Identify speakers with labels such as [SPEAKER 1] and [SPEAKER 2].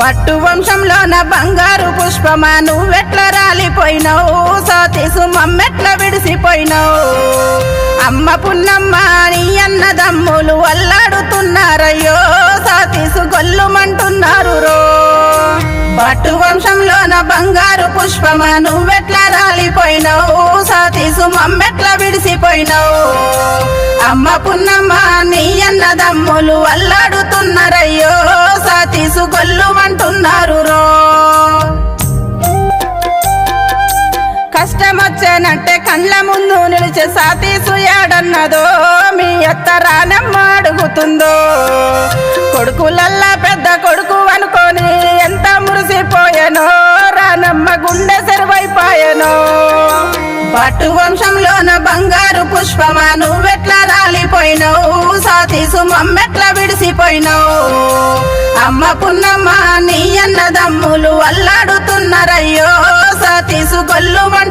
[SPEAKER 1] పట్టు వంశంలోన బంగారు పుష్పమా నువ్వెట్ల రాలిపోయినావు? సతీసు మమ్మెట్ల విడిసిపోయినావు? అమ్మ పున్నమ్మ నీ అన్నదమ్ములు అల్లాడుతున్నారయ్యో సతీసు గొల్లుమంటున్నారు రో. పట్టు వంశంలోన బంగారు పుష్పమా నువ్వెట్ల రాలిపోయినావు? సతీసు మమ్మెట్ల విడిసిపోయినావు? అమ్మ పున్నమ్మ నీ అన్నదమ్ములు అల్లాడుతున్నారయ్యో సతీసు గొల్లుమంటున్నారు రో కండ్ల ముందు నిలిచే సాతీసు యాడన్నదో మీ ఎత్తరానమ్మ అడుగుతుందో. కొడుకులల్లా పెద్ద కొడుకు అనుకొని ఎంత మురిసిపోయానో రానమ్మ గుండె సెరువైపోయానో. పట్టు వంశంలోన బంగారు పుష్పమా నువ్వెట్లా రాలిపోయినావు? సాతీసు మమ్మెట్లా విడిసిపోయినావు? అమ్మ పున్నమ్మ నీ అన్నదమ్ములు అల్లాడుతున్నారయ్యో సతీసు గొల్లుమంటున్నారు